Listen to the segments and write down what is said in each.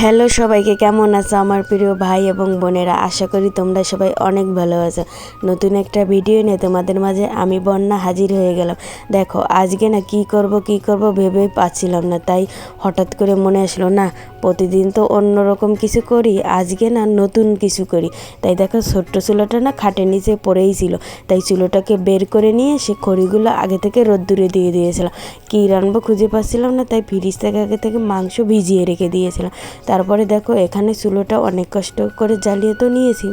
Hello সবাইকে, কেমন আছো আমার প্রিয় ভাই এবং বোনেরা? আশা করি তোমরা সবাই অনেক ভালো আছো। নতুন একটা ভিডিও নিয়ে তোমাদের মাঝে আমি বন্যা হাজির হয়ে গেলাম। দেখো, আজকে না কি করব কি করব ভেবে পাচ্ছিলাম না, তাই হঠাৎ করে মনে আসলো, না, প্রতিদিন তো অন্যরকম কিছু করি, আজকে না নতুন কিছু করি। তাই দেখো, ছোট্ট চুলোটা না খাটের নিচে পড়েই ছিল। তাই চুলোটাকে বের করে নিয়ে সে খড়িগুলো আগে থেকে রোদ্দুরে দিয়ে দিয়েছিলাম। কী রান্নবো খুঁজে পাচ্ছিলাম না, তাই ফ্রিজ থেকে আগে থেকে মাংস ভিজিয়ে রেখে দিয়েছিলাম। তারপরে দেখো এখানে চুলোটা অনেক কষ্ট করে জ্বালিয়ে তো নিয়েছি।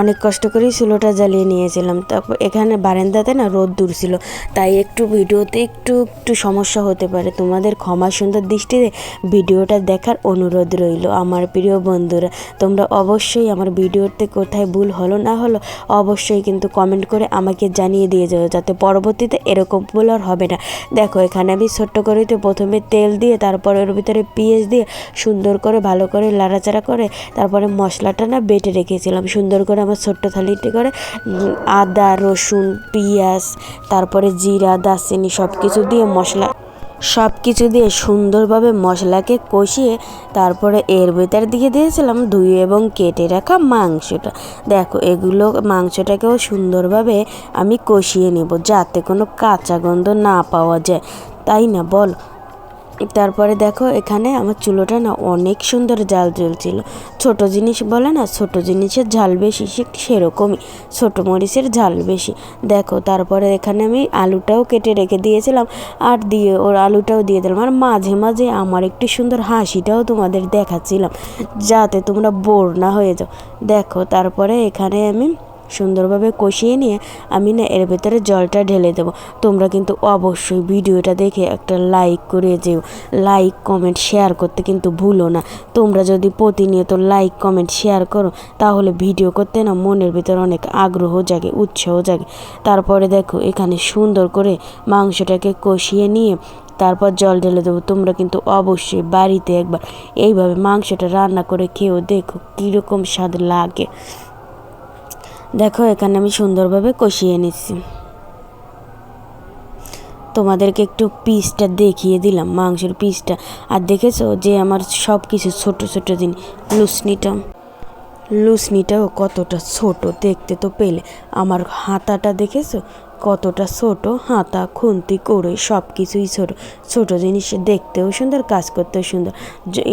অনেক কষ্ট করেই চুলোটা জ্বালিয়ে নিয়েছিলাম। তারপর এখানে বারান্দাতে না রোদ দূর ছিল। তাই একটু ভিডিওতে একটু একটু সমস্যা হতে পারে। তোমাদের ক্ষমা সুন্দর দৃষ্টিতে ভিডিওটা দেখার অনুরোধ রইল আমার প্রিয় বন্ধুরা। তোমরা অবশ্যই আমার ভিডিওতে কোথায় ভুল হলো না হলো অবশ্যই কিন্তু কমেন্ট করে আমাকে জানিয়ে দিয়ে যাও, যাতে পরবর্তীতে এরকম ভুল আর হবে না। দেখো, এখানে আমি ছোট্ট করে তো প্রথমে তেল দিয়ে, তারপরে ওর ভিতরে পেঁয়াজ দিয়ে সুন্দর করে ভালো করে লাড়াচাড়া করে, তারপরে মশলাটা না বেটে রেখেছিলাম। সুন্দর করে আমার ছোট্ট থালিতে করে আদা, রসুন, পেঁয়াজ, তারপরে জিরা, দারচিনি সব কিছু দিয়ে মশলা সব কিছু দিয়ে সুন্দরভাবে মশলাকে কষিয়ে তারপরে এর ভেতর দিয়ে দিয়েছিলাম ধুয়ে এবং কেটে রাখা মাংসটা। দেখো, এগুলো মাংসটাকেও সুন্দরভাবে আমি কষিয়ে নেব যাতে কোনো কাঁচা গন্ধ না পাওয়া যায়। তাই না? বল। তারপরে দেখো এখানে আমার চুলোটা না অনেক সুন্দর জাল জ্বলছিল। ছোট জিনিস বলে না, ছোট জিনিসের ঝাল বেশি, সে সেরকমই। ছোট মরিচের ঝাল বেশি। দেখো, তারপরে এখানে আমি আলুটাও কেটে রেখে দিয়েছিলাম আর দিয়ে ওর আলুটাও দিয়ে দিলাম। আর মাঝে মাঝে আমার একটু সুন্দর হাসিটাও তোমাদের দেখাচ্ছিলাম, যাতে তোমরা বোর না হয়ে যাও। দেখো, তারপরে এখানে আমি সুন্দরভাবে কষিয়ে নিয়ে আমি না এর ভেতরে জলটা ঢেলে দেবো। তোমরা কিন্তু অবশ্যই ভিডিওটা দেখে একটা লাইক করে যেও। লাইক কমেন্ট শেয়ার করতে কিন্তু ভুলো না। তোমরা যদি প্রতিনিয়ত লাইক কমেন্ট শেয়ার করো, তাহলে ভিডিও করতে না মনের ভিতর অনেক আগ্রহ জাগে, উৎসাহ জাগে। তারপরে দেখো, এখানে সুন্দর করে মাংসটাকে কষিয়ে নিয়ে তারপর জল ঢেলে দেবো। তোমরা কিন্তু অবশ্যই বাড়িতে একবার এইভাবে মাংসটা রান্না করে খেয়েও দেখো কীরকম স্বাদ লাগে। দেখো, এখানে আমি সুন্দরভাবে কষিয়ে নিচ্ছি। তোমাদেরকে একটু পিসটা দেখিয়ে দিলাম, মাংসের পিসটা আর দেখেছ যে আমার সব কিছু ছোট ছোট দিন। লুসনিটা, লুসনিটাও কতটা ছোট, দেখতে তো পেলে। আমার হাতাটা দেখেছ? কতটা ছোট, হাতা, খুন্তি করে সব কিছুই ছোট। ছোট জিনিস দেখতেও সুন্দর কাজ করতেও সুন্দর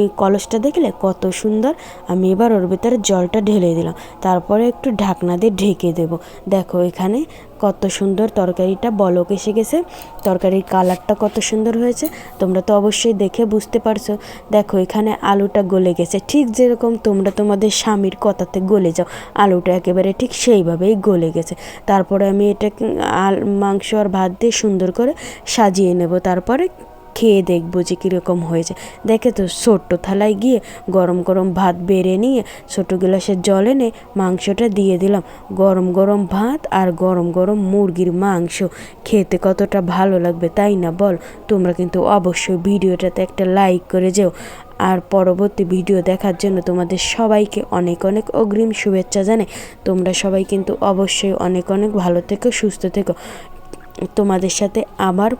এই কলসটা দেখলে কত সুন্দর। আমি এবার ওর ভিতরে জলটা ঢেলে দিলাম। তারপরে একটু ঢাকনা দিয়ে ঢেকে দেব। দেখো এখানে কত সুন্দর তরকারিটা বলক এসে গেছে। তরকারির কালারটা কত সুন্দর হয়েছে। তোমরা তো অবশ্যই দেখে বুঝতে পারছ। দেখো এখানে আলুটা গলে গেছে। ঠিক যেরকম তোমরা তোমাদের স্বামীর কথাতে গলে যাও, আলুটা একেবারে ঠিক সেইভাবেই গলে গেছে। তারপরে আমি এটা আল মাংস আর ভাত দিয়ে সুন্দর করে সাজিয়ে নেব। তারপরে খেয়ে দেখব যে কীরকম হয়েছে। দেখে তো ছোট্ট থালায় গিয়ে গরম গরম ভাত বেড়ে নিয়ে ছোটো গ্লাসের জল এনে মাংসটা দিয়ে দিলাম। গরম গরম ভাত আর গরম গরম মুরগির মাংস। খেতে কতটা ভালো লাগবে তাই না বল? তোমরা কিন্তু অবশ্যই ভিডিওটাতে একটা লাইক করে যেও। আর পরবর্তী ভিডিও দেখার জন্য তোমাদের সবাইকে অনেক অনেক অগ্রিম শুভেচ্ছা জানাই। তোমরা সবাই কিন্তু অবশ্যই অনেক অনেক ভালো থেকো, সুস্থ থেকো। তোমাদের সাথে আবার